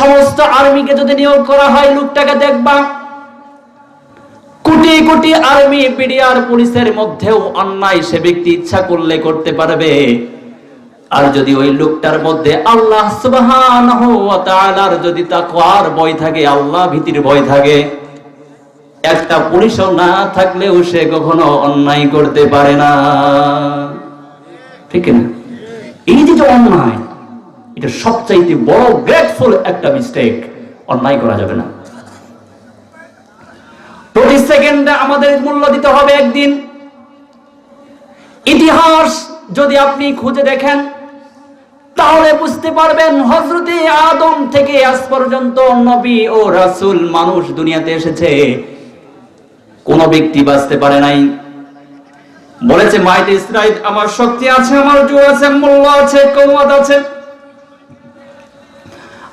সমস্ত আর্মিকে যদি নিয়োগ করা হয়, লোকটাকে দেখবা কোটি কোটি আর্মি বিডিআর পুলিশের মধ্যেও অন্যায় সে ব্যক্তি ইচ্ছা করলে করতে পারবে। আর যদি ওই লোকটার মধ্যে আল্লাহ তাআলার যদি তাকওয়ার ভয় থাকে, আল্লাহ ভীতির ভয় থাকে, একটা পুলিশও না থাকলেও সে কখনো অন্যায় করতে পারে না। ঠিক না এই যে অন্যায় এটা সবচাইতে বড় গ্রেটফুল একটা মিস্টেক অন্যায় করা যাবে না। প্রতি সেকেন্ডে আমাদের মূল্য দিতে হবে একদিন। ইতিহাস যদি আপনি খুঁজে দেখেন, তাহলে বুঝতে পারবেন হজরতে আদম থেকে আজ পর্যন্ত নবী ও রাসূল মানুষ দুনিয়াতে এসেছে। কোন ব্যক্তি বাঁচতে পারে নাই। বলেছে মাইট ইসরাইল, আমার শক্তি আছে, আমার জোর আছে, মূল্য আছে, কৌমাত আছে।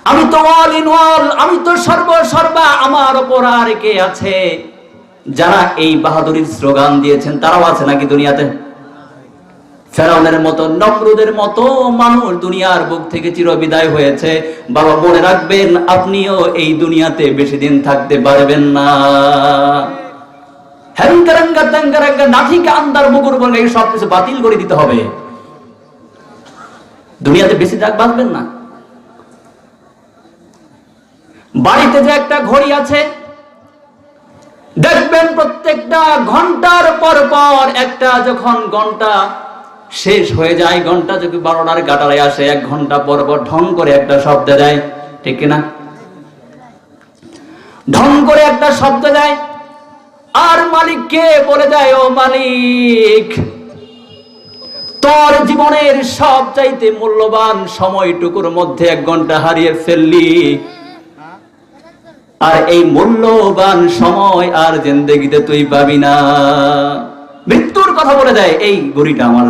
আমি তো অল ইন অল আমি তো সর্ব সর্বা, আমার ওপর আর কে আছে? যারা এই বাহাদুরির স্লোগান দিয়েছেন, তারাও আছে নাকি দুনিয়াতে? ফেরাউনের মতো, নমরুদের মতো মানুষ দুনিয়ার বুক থেকে চিরবিদায় হয়েছে। বাবা, মনে রাখবেন, আপনিও এই দুনিয়াতে বেশি দিন থাকতে পারবেন না। হ্যাঙ্গারাঙ্গা তাঙ্গারাঙ্গা নাথিকা আন্দার মুগুর বলে এই সব কিছু বাতিল করে দিতে হবে। দুনিয়াতে বেশি দাগ বাঁচবেন না। বাড়িতে যে একটা ঘড়ি আছে, দেখবেন প্রত্যেকটা ঘণ্টার পর পর একটা যখন ঘণ্টা শেষ হয়ে যায়, ঘণ্টা যদি বারোটার গাটারে আসে, এক ঘণ্টা পর পর ঢং করে একটা শব্দ দেয়, ঠিক কিনা? ঢং করে একটা শব্দ দেয়, আর মালিককে বলে দেয়, ও মালিক, তোর জীবনের সব চাইতে মূল্যবান সময়টুকুর মধ্যে এক ঘণ্টা হারিয়ে ফেললি। আর এই মূল্যবান সময় আর জেন্দেগিতে তুই পাবি না। মৃত্যুর কথা বলে দেয় এই ঘড়িটা আমার